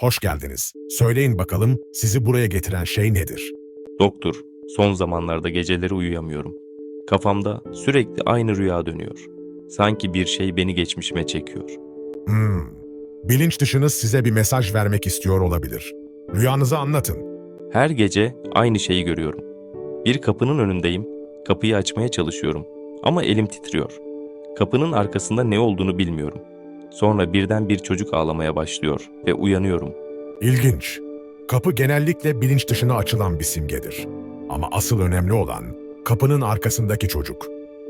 Hoş geldiniz. Söyleyin bakalım sizi buraya getiren şey nedir? Doktor, son zamanlarda geceleri uyuyamıyorum. Kafamda sürekli aynı rüya dönüyor. Sanki bir şey beni geçmişime çekiyor. Hmm. Bilinç dışınız size bir mesaj vermek istiyor olabilir. Rüyanızı anlatın. Her gece aynı şeyi görüyorum. Bir kapının önündeyim, kapıyı açmaya çalışıyorum ama elim titriyor. Kapının arkasında ne olduğunu bilmiyorum. Sonra birden bir çocuk ağlamaya başlıyor ve uyanıyorum. İlginç. Kapı genellikle bilinç dışına açılan bir simgedir. Ama asıl önemli olan kapının arkasındaki çocuk.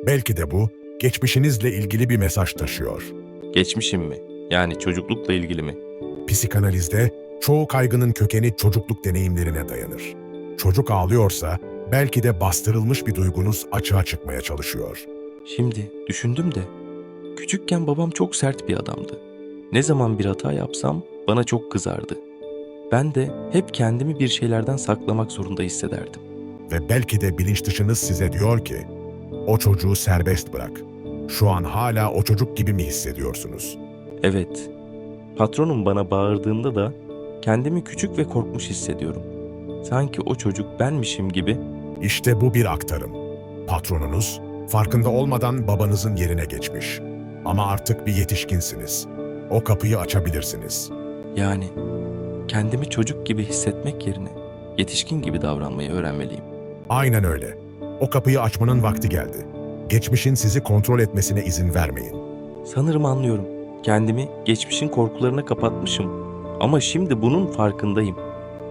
Belki de bu geçmişinizle ilgili bir mesaj taşıyor. Geçmişim mi? Yani çocuklukla ilgili mi? Psikanalizde çoğu kaygının kökeni çocukluk deneyimlerine dayanır. Çocuk ağlıyorsa belki de bastırılmış bir duygunuz açığa çıkmaya çalışıyor. Şimdi düşündüm de küçükken babam çok sert bir adamdı. Ne zaman bir hata yapsam bana çok kızardı. Ben de hep kendimi bir şeylerden saklamak zorunda hissederdim. Ve belki de bilinç dışınız size diyor ki, o çocuğu serbest bırak. Şu an hala o çocuk gibi mi hissediyorsunuz? Evet, patronum bana bağırdığında da kendimi küçük ve korkmuş hissediyorum. Sanki o çocuk benmişim gibi İşte bu bir aktarım. Patronunuz, farkında olmadan babanızın yerine geçmiş. Ama artık bir yetişkinsiniz. O kapıyı açabilirsiniz. yani kendimi çocuk gibi hissetmek yerine yetişkin gibi davranmayı öğrenmeliyim. Aynen öyle. O kapıyı açmanın vakti geldi. Geçmişin sizi kontrol etmesine izin vermeyin. Sanırım anlıyorum. Kendimi geçmişin korkularına kapatmışım. Ama şimdi bunun farkındayım.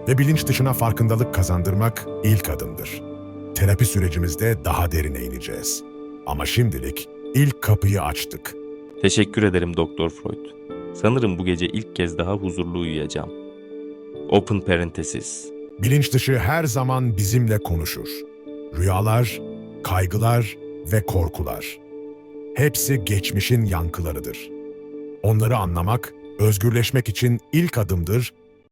Ve bilinç dışına farkındalık kazandırmak ilk adımdır. Terapi sürecimizde daha derine ineceğiz. Ama şimdilik ilk kapıyı açtık. Teşekkür ederim Doktor Freud. Sanırım bu gece ilk kez daha huzurlu uyuyacağım. Open parenthesis. Bilinç dışı her zaman bizimle konuşur. Rüyalar, kaygılar ve korkular. Hepsi geçmişin yankılarıdır. Onları anlamak, özgürleşmek için ilk adımdır